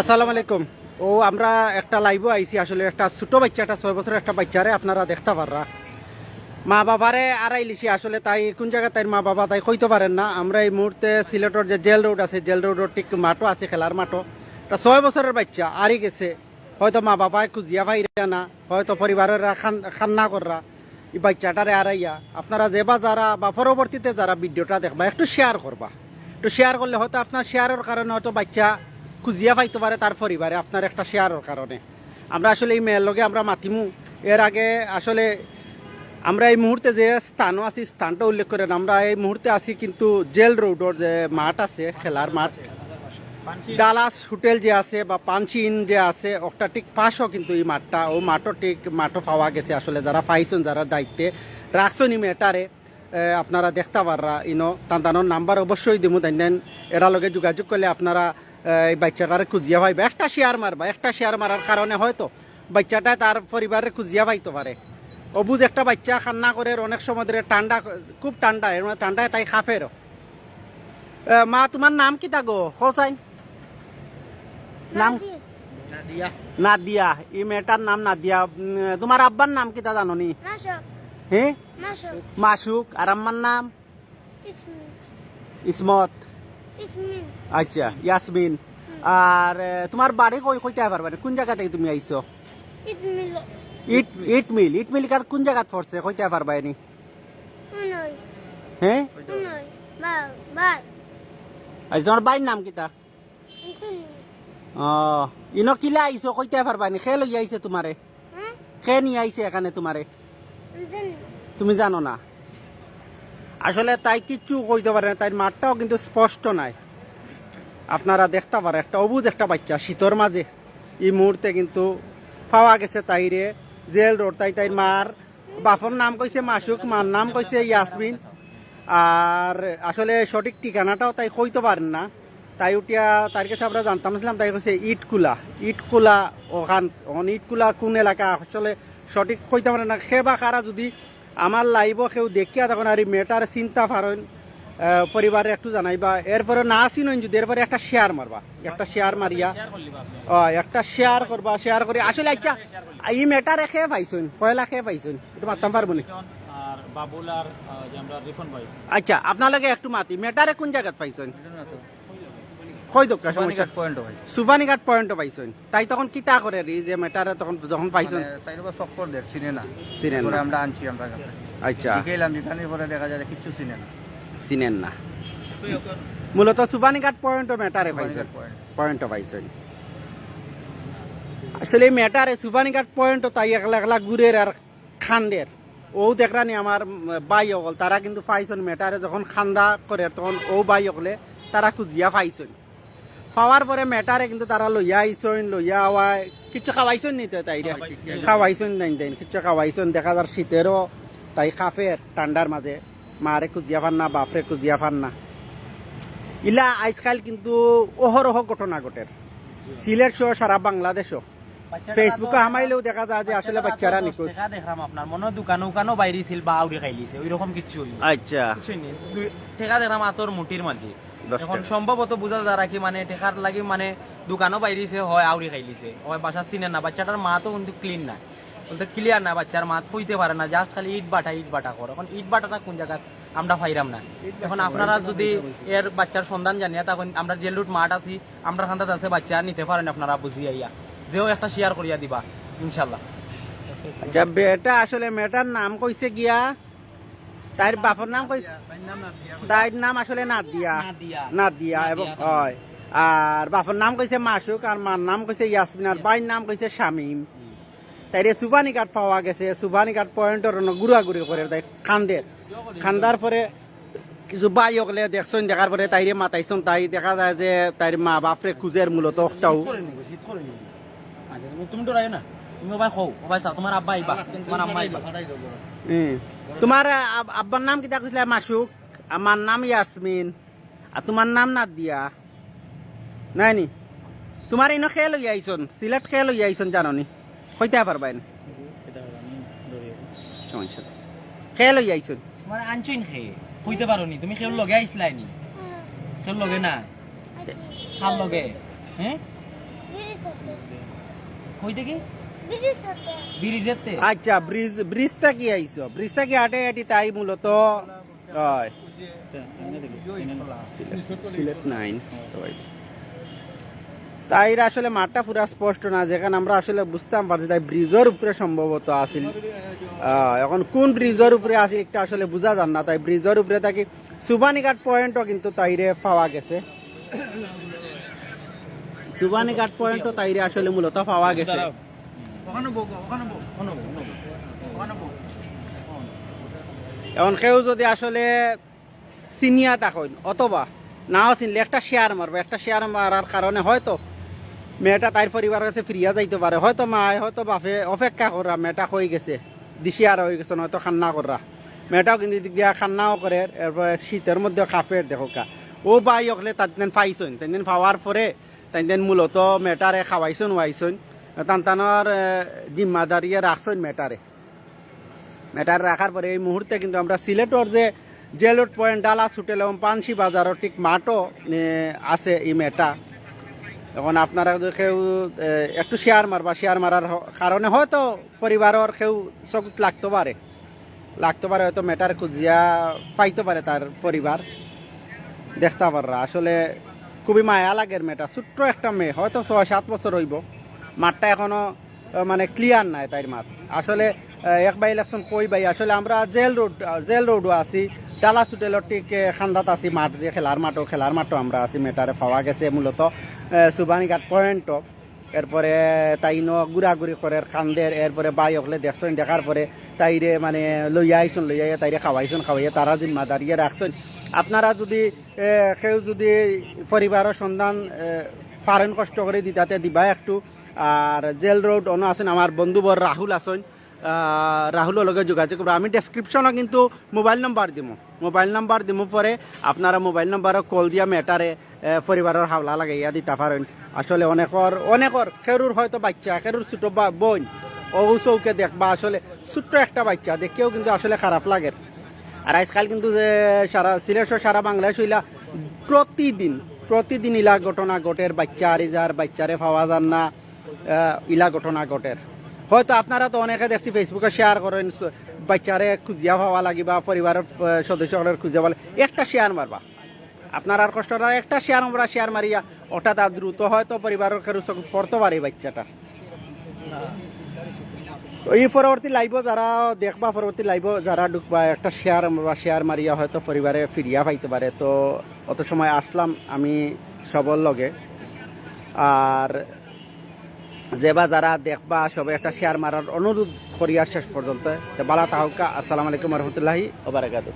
আসসালামু আলাইকুম। ও, আমরা একটা লাইভও আইছি আসলে, একটা ছোট বাচ্চা, একটা ছয় বছরের একটা বাচ্চারে আপনারা দেখতে পাররা। মা বাবারে আড়াই লিছি আসলে, তাই কোন জায়গা তাই মা বাবা তাই কইতে পারেন না। আমরা এই মুহূর্তে সিলেটের যে জেল রোড আছে জেল রোডের ঠিক মাঠও আছে, খেলার মাঠও। তা ছয় বছরের বাচ্চা আরি গেছে। হয়তো মা বাবায় খুঁজিয়া পাইরা না, হয়তো পরিবারের খান্না কররা এই বাচ্চাটারে আড়াইয়া। আপনারা যে বা যারা, বা পরবর্তীতে যারা ভিডিওটা দেখবা, একটু শেয়ার করবা। একটু শেয়ার করলে হয়তো আপনার শেয়ারের কারণে হয়তো বাচ্চা খুঁজিয়া পাইতে পারে তার পরিবারে আপনার একটা শেয়ারের কারণে। আমরা আসলে এই মেয়ের লগে আমরা মাতিমু। এর আগে আসলে আমরা এই মুহূর্তে যে স্থানও আছি, স্থানটা উল্লেখ করেন, আমরা এই মুহূর্তে আছি কিন্তু জেল রোডর যে মাঠ আছে, খেলার মাঠ। ডালাস হোটেল যে আছে বা পাঞ্চি ইন যে আছে, ওটা ঠিক পাশও কিন্তু এই মাঠটা, ও মাঠও ঠিক মাঠও পাওয়া গেছে আসলে, যারা পাইছেন, যারা দায়িত্বে। রাখছেন এই মেটারে আপনারা দেখতে পাররা, ইনো তান্তানোর নাম্বার অবশ্যই দিমু দেন, এরা লগে যোগাযোগ করলে আপনারা এই বাচ্চাটারে খুঁজিয়া পাইবা একটা শেয়ার মারবা একটা শেয়ার মারার কারণে হয়তো বাচ্চাটা তার পরিবারে খুঁজিয়া পাইতে পারে। অবুজ একটা বাচ্চা খান্না করে অনেক সময় ধরে ঠান্ডা খুব ঠান্ডা এর মানে ঠান্ডায় তাই খাফেরও আহ, মা তোমার নাম কি গো? হোসাইন নাম? নাদিয়া। এই মেয়েটার নাম নাদিয়া। তোমার আব্বার নাম কি তা জানো নি? হ্যাঁ মাসুক। আর আম্মার নাম? ইসমত. আচ্ছা ইয়াসমিন আর তোমার বাড়ি কই কইতে পারবে কোন জায়গা থেকে তুমি আইছো? ইট ইট মিল ইট মিল কার কোন জায়গাত পড়ছে? কইতে পারবে নি। হ্যাঁ. আচ্ছা তোমার বাড়ির নাম কিতা? ও ইনো কিলা আইছো? কইতে পারবা নি। খেয়ে লই আইছে তোমারে। Hah? খেয়ে নিয়ে আইছে এখানে তোমারে। তুমি জানো না? আসলে তাই কিচ্ছু কইতে পারে না, তাই মাঠটাও কিন্তু স্পষ্ট নাই। আপনারা দেখতে পারে, একটা অবুজ একটা বাচ্চা, শীতর মাঝে। এই মুহূর্তে কিন্তু পাওয়া গেছে তাইরে জেল রোড, তাই তাই মার। বাপর নাম কইছে মাসুক, মার নাম কইছে ইয়াসমিন। আর আসলে সঠিক ঠিকানাটাও তাই কইতে পারেন না। তাই উঠিয়া তার কাছে আমরা জানতাম ছিলাম তাই কইছে ইটকুলা ইটকুলা ওখান ইটকুলা কোন এলাকা? আসলে সঠিক কইতে পারে না। সে বা কারা যদি আমার লাইভ কেউ দেখিয়া তখন আর মেয়েটার চিন্তা পারেন পরিবারে একটু জানাইবা। এরপরে না চিনইন যদি এরপরে একটা শেয়ার মারবা একটা শেয়ার মারিয়া। ও একটা শেয়ার করবা শেয়ার করে। আসলে আচ্ছা এই মেয়েটারে খেয়ে পাইছুন পয়লা খেয়ে পাইছুন একটু মারতাম পারব নি? আচ্ছা আপনার একটু মাতি। মেটারে কোন জায়গাত পাইছেন? কই সমস্যা পয়েন্ট পাইছেন। তাই তখন কিতা করে রি যে মেটারে তখন যখন পাইছেন? মানে চক্কর দের চিনে না। আমরা আনছি আমরা কাছে। আচ্ছা। গেলাম যেখানে পরে দেখা যায় কিচ্ছু চিনে না। চিনেন না। মূলত সুবানীঘাট পয়েন্ট মেটারে পাইছেন। পয়েন্ট। পয়েন্ট পাইছেন। আসলে এই মেটারে পয়েন্ট তাই একলা একলা ঘুরের আর খান্দের ও দেখরানি আমার বাই অকল তারা কিন্তু পাইছেন। মেটারে যখন খান্দা করে তখন ও বাই অকলে তারা খুঁজিয়া পাইছেন। পাওয়ার পরে মেটারে কিন্তু তারা লইয়া আইসন লইয়া আওয়াই কিচ্ছু খাওয়াইছেন নি তো তাই? খাওয়াইছেন নাই তাই কিচ্ছু খাওয়াইছেন দেখা যার শীতেরও তাই খাফের ঠান্ডার মাঝে মারে খুঁজিয়া পান না বাপরে খুঁজিয়া পান না ইলা আজকাল কিন্তু অহরহ ঘটনা ঘটের সিলেট সহ সারা বাংলাদেশও ফেসবুকে হামাইলেও দেখা যায় যে আসলে বাচ্চারা নিখোঁজ। দেখা দেখলাম আপনার মনে হয় দোকান উকানও বাইরে ছিল বা আউরি খাইলিছে ওই রকম কিছু আচ্ছা। টেকা দেখলাম আতর মুটির মাঝে। এখন। সম্ভবত বোঝা যারা কি মানে টেকার লাগি মানে দোকানও বাইরেছে হয় আউরি খাইলিছে। হয় বাসা চিনে না বাচ্চাটার মা তো কিন্তু ক্লিন না বলতে ক্লিয়ার না বাচ্চার হইতে পারে না জাস্ট খালি ইট বাটা ইট বাটা করে। এখন ইট বাটাটা কোন জায়গা আমরা পাইরাম না। এখন আপনারা যদি এর বাচ্চার সন্ধান জানিয়া তখন আমরা জেল রুট মাঠ আছি আমরা খান্দাত আছে বাচ্চা নিতে পারেন আপনারা বুঝিয়া ইয়া যেও একটা শেয়ার করিয়া দিবা ইনশাল্লাহ আচ্ছা বেটা আসলে মেয়েটার নাম কইছে গিয়া? তাইর বাপর নাম কইছে? তাইর নাম আসলে নাদিয়া। নাদিয়া। এবং হয়। আর বাপর নাম কইছে মাসুক আর মার নাম কইছে ইয়াসমিন আর বাইর নাম কইছে শামিম। তাইরে সুবানি কাঠ পাওয়া গেছে সুবানি কাঠ পয়েন্টর ঘুরাঘুরি করে তাই খান্দের খান্দার পরে কিছু বাই হকলে দেখছেন দেখার পরে তাইরে মাতাইছেন তাই দেখা যায় যে তাইর মা বাপরে খুঁজের মূলত নিবো। আচ্ছা, তুমি- না? তুমি ভাই খো ভাই চা তোমার আব্বা আইবা তোমার আম্মা আইবা। তোমার আব্বার নাম কিতা কইছিলে মাসুক আমার নাম ইয়াসমিন আর তোমার নাম নাদিয়া। নাই নি তোমার ইনো খেয়ে লই আইছন সিলেট খেয়ে লই আইছন জানো নি কইতে পারবাই না সমস্যা। খেয়ে লই আইছন। তোমার আনছইন খেয়ে কইতে পারো নি তুমি খেল লগে আইসলাই নি খেল লগে না? খাল লগে হ্যাঁ? বিড়ি সাথে কই থেকে বিড়ি সাথে ব্রিজেতে আচ্ছা ব্রিজ ব্রিজটা কি আইছো? ব্রিজটা কি আটে আটি তাই মূলত? তাইর আসলে মাঠটা পুরা স্পষ্ট না যেখানে আমরা আসলে বুঝতাম পারছি তাই ব্রিজের উপরে সম্ভবত আহ, এখন কোন ব্রিজের উপরে আছিল একটা আসলে বোঝা যান না তাই ব্রিজের উপরে থাকি সুবানীঘাট পয়েন্টও কিন্তু তাইরে পাওয়া গেছে। সুবানীঘাট পয়েন্টও তাইরে আসলে মূলত পাওয়া গেছে। এখন কেউ যদি আসলে চিনিয়া থাকেন অথবা নাও চিনলে একটা শেয়ার মারবো। একটা শেয়ার মারার কারণে হয়তো মেয়েটা তার পরিবারের কাছে ফিরিয়া যাইতে পারে। হয়তো মায় হয়তো বাপে অপেক্ষা করা মেয়েটা হয়ে গেছে? দিশি আর হয়ে গেছে হয়তো খান্না করা মেয়েটাও কিন্তু দিক দিয়া খান্নাও করে এরপরে শীতের মধ্যে খাফের দেখো কা ও বাই হকলে তাদের পাইছন তাদের পাওয়ার পরে তাদের মূলত মেয়েটারে খাওয়াইছন ওয়াইছন। তান্তানোর জিম্মাদারিয়ে রাখছেন মেয়েটারে মেটার রাখার পরে এই মুহূর্তে কিন্তু আমরা সিলেটর যে জেলুট পয়েন্ট ডালা সুটেল এবং পানসি বাজারও ঠিক মাঠও আছে এই মেটা এখন আপনারা কেউ একটু শেয়ার মারবা শেয়ার মারার কারণে হয়তো পরিবারের কেউ চকুত লাগতে পারে। লাগতে পারে হয়তো মেটার খুঁজিয়া পাইতে পারে তার পরিবার। দেখতে পাররা। আসলে খুবই মায়া লাগের মেয়েটা ছোট্ট একটা মেয়ে, হয়তো ছয় সাত বছর হইব। মাঠটা এখনও মানে ক্লিয়ার নাই তাইর মাঠ। আসলে এক বাই ইলেকশন কই বাই আসলে আমরা জেল রোড জেল রোডও আছি ডালা চুটেলর ঠিক খান্দাত আছি মাঠ যে খেলার মাঠও খেলার মাঠও আমরা আছি মেটারে পাওয়া গেছে মূলত সুবানীঘাট পয়েন্টও এরপরে তাই ন ঘুরাঘুরি করে খান্দের, এরপরে বাই হকলে দেখছেন, দেখার পরে তাইরে মানে লইয়া আইসন লইয়া তাইরে খাওয়াইছেন, খাওয়াইয়া তারা জিম্মা দাঁড়িয়ে রাখছেন। আপনারা যদি কেউ যদি পরিবারের সন্ধান পারেন কষ্ট করে দিতাতে দিবা একটু আর জেল রোড অন্য আছেন আমার বন্ধুবর রাহুল আছেন রাহুলের লগে যোগাযোগ করব আমি ডেসক্রিপশনে কিন্তু মোবাইল নাম্বার দিব মোবাইল নাম্বার দিব পরে আপনারা মোবাইল নাম্বারে কল দিয়া মেটারে পরিবারের হাওলা লাগাইয়া দিতে পারেন আসলে অনেকর অনেকর খেরুর হয়তো বাচ্চা খেরুর ছোট বা বোন ও চৌকে দেখবা আসলে ছোট্ট একটা বাচ্চা। দেখেও কিন্তু আসলে খারাপ লাগে। আর আজকাল কিন্তু যে সারা সিলেট সারা বাংলাদেশ হইলা প্রতিদিন প্রতিদিন ইলা ঘটনা ঘটের বাচ্চা আর যার বাচ্চারে পাওয়া যান না। ইলা ঘটনা ঘটের হয়তো আপনারা তো অনেকে দেখছি ফেসবুকে শেয়ার করেন বাচ্চারে খুঁজিয়া পাওয়া লাগিবা পরিবারের আহ, সদস্যদের খুঁজিয়া পাওয়া একটা শেয়ার মারবা। আপনার আর কষ্টটা একটা শেয়ার আমরা শেয়ার মারিয়া ওটা তার দ্রুত হয়তো পরিবারের খেরু পড়তে পারে বাচ্চাটা। তো এই পরবর্তী লাইভ যারা দেখবা পরবর্তী লাইভ যারা ঢুকবা একটা শেয়ার বা শেয়ার মারিয়া হয়তো পরিবারে ফিরিয়া পাইতে পারে। তো অত সময় আসলাম আমি সবল লগে। আর যেবা যারা দেখবা সবে একটা শেয়ার মারার অনুরোধ করিয়া শেষ পর্যন্ত। বালা তাহকা, আসসালামু আলাইকুম রহমতুল্লাহি ওবারাকাতু